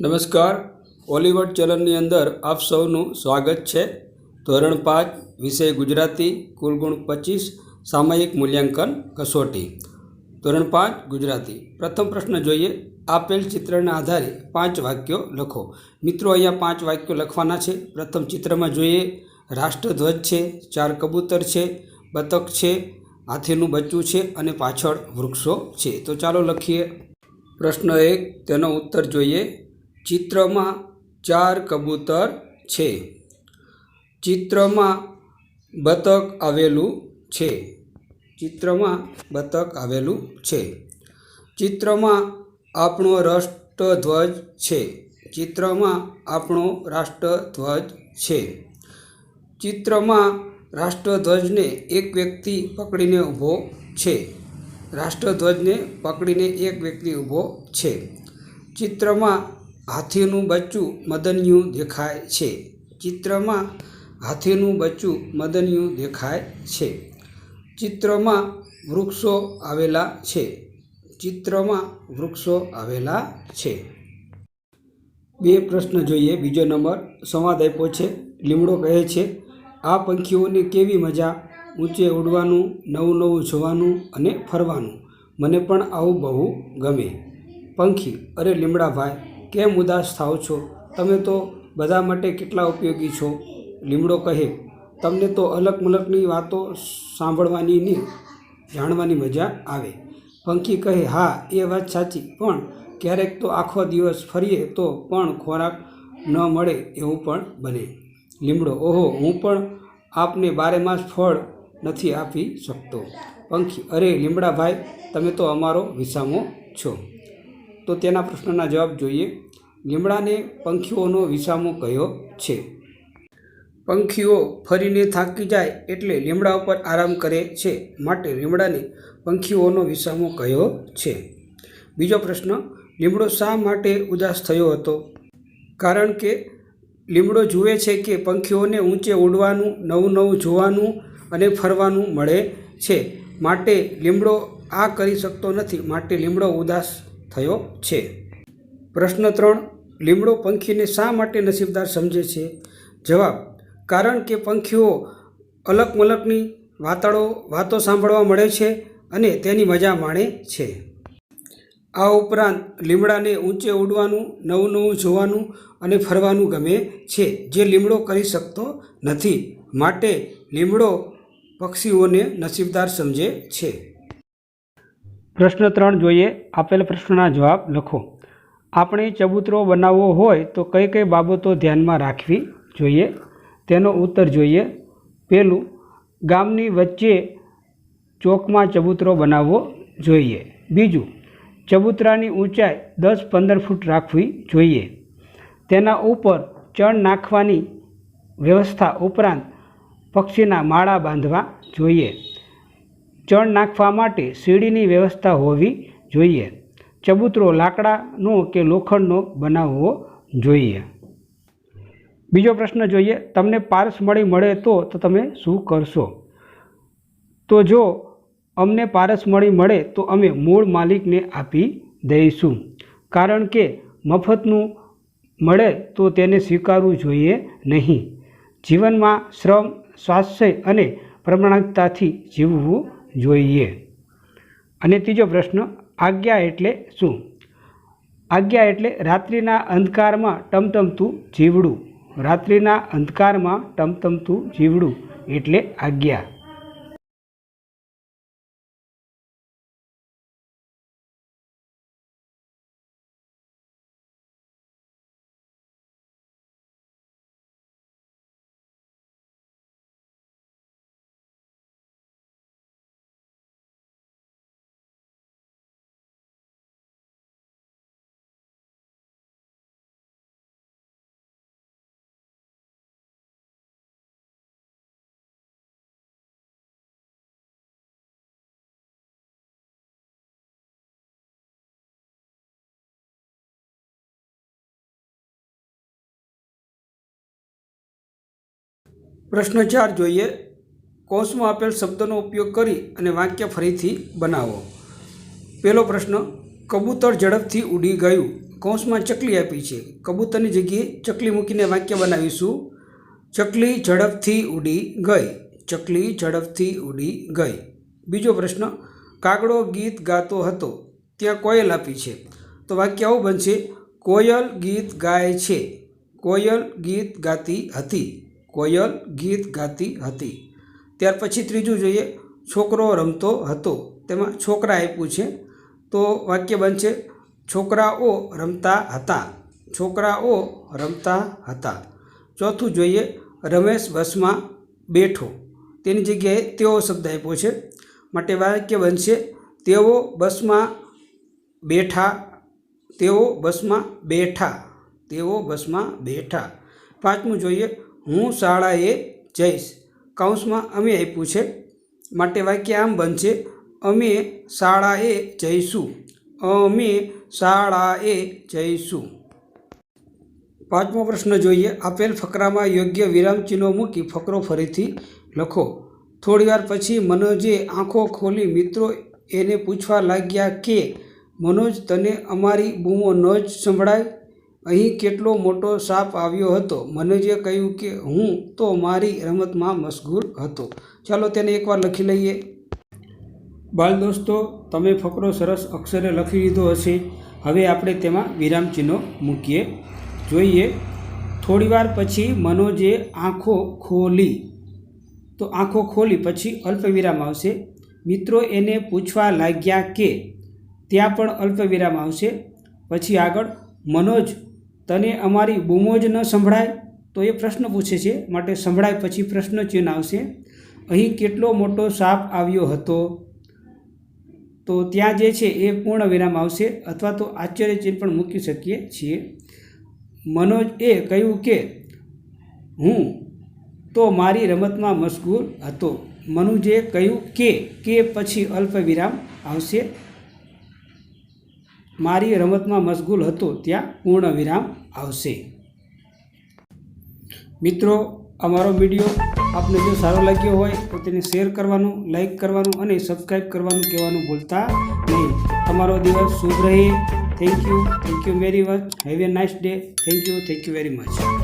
નમસ્કાર. ઓલિવર્ડ ચેનલની અંદર આપ સૌનું સ્વાગત છે. ધોરણ પાંચ, વિષય ગુજરાતી કુલ ગુણ પચીસ, સામયિક મૂલ્યાંકન, કસોટી. ધોરણ પાંચ, ગુજરાતી. પ્રથમ પ્રશ્ન જોઈએ. આપેલ ચિત્રના આધારે પાંચ વાક્યો લખો. મિત્રો, અહીંયા પાંચ વાક્યો લખવાના છે. પ્રથમ ચિત્રમાં જોઈએ. રાષ્ટ્રધ્વજ છે, ચાર કબૂતર છે, બતક છે, હાથીનું બચ્ચું છે અને પાછળ વૃક્ષો છે. તો ચાલો લખીએ. પ્રશ્ન એક, તેનો ઉત્તર જોઈએ. ચિત્રમાં ચાર કબૂતર છે. ચિત્રમાં બતક આવેલું છે. ચિત્રમાં બતક આવેલું છે. ચિત્રમાં આપણો રાષ્ટ્રધ્વજ છે. ચિત્રમાં આપણો રાષ્ટ્રધ્વજ છે. ચિત્રમાં રાષ્ટ્રધ્વજને એક વ્યક્તિ પકડીને ઊભો છે. રાષ્ટ્રધ્વજને પકડીને એક વ્યક્તિ ઊભો છે. ચિત્રમાં હાથીનું બચ્ચું મદન્યું દેખાય છે. ચિત્રમાં હાથીનું બચ્ચું મદન્યું દેખાય છે. ચિત્રમાં વૃક્ષો આવેલા છે. ચિત્રમાં વૃક્ષો આવેલા છે. બે પ્રશ્ન જોઈએ. બીજો નંબર સંવાદ આપ્યો છે. લીમડો કહે છે, આ પંખીઓની કેવી મજા? ઊંચે ઉડવાનું, નવું નવું જોવાનું અને ફરવાનું. મને પણ આવું બહુ ગમે. પંખી, અરે લીમડાભાઈ કેમ ઉદાસ થાવ છો? તમે તો બધા માટે કેટલા ઉપયોગી છો? લીમડો કહે, તમને તો અલગ મલકની વાતો સાંભળવાની ને જાણવાની મજા આવે. પંખી કહે, હા, એ વાત સાચી, પણ ક્યારેક તો આખો દિવસ ફરીએ તો પણ ખોરાક ન મળે એવું પણ બને. લીમડો, ઓહો, હું પણ આપને બારે માસ ફળ નથી આપી શકતો. પંખી, અરે લીમડાભાઈ તમે તો અમારો વિસામો છો. તો તેના પ્રશ્નના જવાબ જોઈએ. લીમડાને પંખીઓનો વિસામો કયો છે? પંખીઓ ફરીને થાકી જાય એટલે લીમડા ઉપર આરામ કરે છે માટે લીમડાને પંખીઓનો વિસામો કયો છે? બીજો પ્રશ્ન, લીમડો શા માટે ઉદાસ થયો હતો? કારણ કે લીમડો જુએ છે કે પંખીઓને ઊંચે ઉડવાનું, નવું નવું જોવાનું અને ફરવાનું મળે છે. માટે લીમડો આ કરી શકતો નથી. માટે લીમડો ઉદાસ થયો છે. પ્રશ્ન ત્રણ, લીમડો પંખીને શા માટે નસીબદાર સમજે છે? જવાબ, કારણ કે પંખીઓ અલગ મલકની વાતળો, વાતો સાંભળવા મળે છે અને તેની મજા માણે છે. આ ઉપરાંત લીમડાને ઊંચે ઉડવાનું, નવું નવું જોવાનું અને ફરવાનું ગમે છે, જે લીમડો કરી શકતો નથી. માટે લીમડો પક્ષીઓને નસીબદાર સમજે છે. પ્રશ્ન ત્રણ જોઈએ. આપેલ પ્રશ્નના જવાબ લખો. આપણે ચબૂતરો બનાવવો હોય તો કઈ કઈ બાબતો ધ્યાનમાં રાખવી જોઈએ? તેનો ઉત્તર જોઈએ. પહેલું, ગામની વચ્ચે ચોકમાં ચબૂતરો બનાવવો જોઈએ. બીજું, ચબૂતરાની ઊંચાઈ દસ પંદર ફૂટ રાખવી જોઈએ. તેના ઉપર ચણ નાખવાની વ્યવસ્થા ઉપરાંત પક્ષીના માળા બાંધવા જોઈએ. ચણ નાખવા માટે સીડીની વ્યવસ્થા હોવી જોઈએ. ચબૂતરો લાકડાનો કે લોખંડનો બનાવવો જોઈએ. બીજો પ્રશ્ન જોઈએ, તમને પારસ મળી તો તો તમે શું કરશો? તો જો અમને પારસ મળી મળે તો અમે મૂળ માલિકને આપી દઈશું. કારણ કે મફતનું મળે તો તેને સ્વીકારવું જોઈએ નહીં. જીવનમાં શ્રમ, સ્વાસ્થ્ય અને પ્રમાણિકતાથી જીવવું જોઈએ. અને ત્રીજો પ્રશ્ન, આજ્ઞા એટલે શું? આજ્ઞા એટલે રાત્રિના અંધકારમાં ટમટમતું જીવડું. રાત્રિના અંધકારમાં ટમટમતું જીવડું એટલે આજ્ઞા. પ્રશ્ન ચાર જોઈએ કૌંસમાં આપેલ શબ્દનો ઉપયોગ કરી અને વાક્ય ફરીથી બનાવો. પહેલો પ્રશ્ન, કબૂતર ઝડપથી ઉડી ગયું. કૌંસમાં ચકલી આપી છે. કબૂતરની જગ્યાએ ચકલી મૂકીને વાક્ય બનાવીશું. ચકલી ઝડપથી ઉડી ગઈ. ચકલી ઝડપથી ઉડી ગઈ. બીજો પ્રશ્ન, કાગડો ગીત ગાતો હતો. ત્યાં કોયલ આપી છે. તો વાક્ય આવું બનશે. કોયલ ગીત ગાય છે. કોયલ ગીત ગાતી હતી. કોયલ ગીત ગાતી હતી. ત્યાર પછી ત્રીજું જોઈએ, છોકરો રમતો હતો. તેમાં છોકરા આપ્યું છે. તો વાક્ય બનશે, છોકરાઓ રમતા હતા. છોકરાઓ રમતા હતા. ચોથું જોઈએ, રમેશ બસમાં બેઠો. તેની જગ્યાએ તેઓ શબ્દ આપ્યો છે. માટે વાક્ય બનશે, તેઓ બસમાં બેઠા, તેઓ બસમાં બેઠા, તેઓ બસમાં બેઠા. પાંચમું જોઈએ હું શાળાએ જઈશ. કૌંસમાં અમે આપ્યું છે. માટે વાક્ય આમ બનશે, અમે શાળાએ જઈશું. અમે શાળાએ જઈશું. પાંચમો પ્રશ્ન જોઈએ. આપેલ ફકરામાં યોગ્ય વિરામચિહ્નો મૂકી ફકરો ફરીથી લખો. થોડીવાર પછી મનોજે આંખો ખોલી મિત્રો એને પૂછવા લાગ્યા કે, મનોજ, તને અમારી બૂમો ન જ સંભળાય? અહીં કેટલો મોટો સાપ આવ્યો હતો? મનોજે કહ્યું કે હું, તો મારી રમતમાં મશગુલ હતો. ચાલો તેને એકવાર લખી લઈએ. બાળ દોસ્તો, તમે ફકરો સરસ અક્ષરે લખી લીધો હશે. હવે આપણે તેમાં વિરામચિહ્નો મૂકીએ. જોઈએ. થોડીવાર પછી મનોજે આંખો ખોલી, તો આંખો ખોલી પછી અલ્પવિરામ આવશે. મિત્રો, એને પૂછવા લાગ્યા કે, ત્યાં પણ અલ્પવિરામ આવશે. પછી આગળ મનોજ તને અમારી બૂમો જ ન સંભળાય? તો એ પ્રશ્ન પૂછે છે. માટે સંભળાય પછી પ્રશ્ન ચિહ્ન આવશે. અહીં કેટલો મોટો સાપ આવ્યો હતો? તો ત્યાં જે છે એ પૂર્ણ વિરામ આવશે અથવા તો આશ્ચર્ય ચિહ્ન પણ મૂકી શકીએ છીએ. મનોજ એ કહ્યું કે, હું તો મારી રમતમાં મશગુલ હતો. મનુજે કહ્યું કે કે પછી અલ્પ વિરામ આવશે? મારી રમતમાં મશગુલ હતો ત્યાં પૂર્ણ વિરામ આવશે. મિત્રો, અમારો વીડિયો આપને જો સારો લાગ્યો હોય તો તેને શેર કરવાનું, લાઈક કરવાનું અને સબસ્ક્રાઈબ કરવાનું કહેવાનું ભૂલતા નહીં. તમારો દિવસ શુભ રહે. Thank you thank you very much have a nice day thank you thank you very much